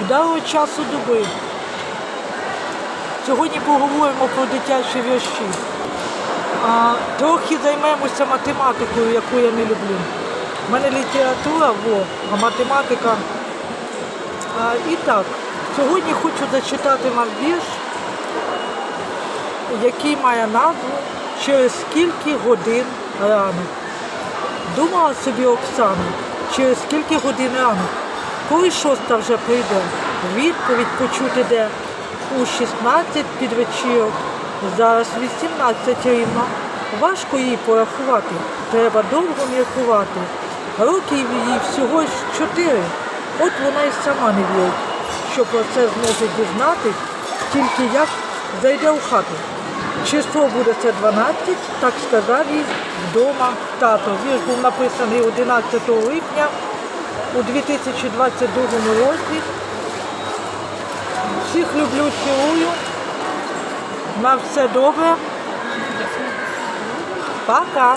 вдалого часу доби. Сьогодні поговоримо про дитячі вірші. А, трохи займемося математикою, яку я не люблю. У мене література, во, а математика. А, і так, сьогодні хочу зачитати вам вірш, який має назву Через скільки годин ранок. Думала собі Оксана, через скільки годин ранок, коли шоста вже прийде, відповідь почути де у 16 під вечірок, зараз 18 рівно. Важко їй порахувати, треба довго міркувати. Років їй всього ж чотири. От вона й сама не вірить, що про це зможе дізнатись, тільки як зайде у хату. Число буде це 12, так сказав їй вдома тато. Вірш був написаний 11 липня у 2022 році. Всіх люблю, цілую. На все добре. Пока.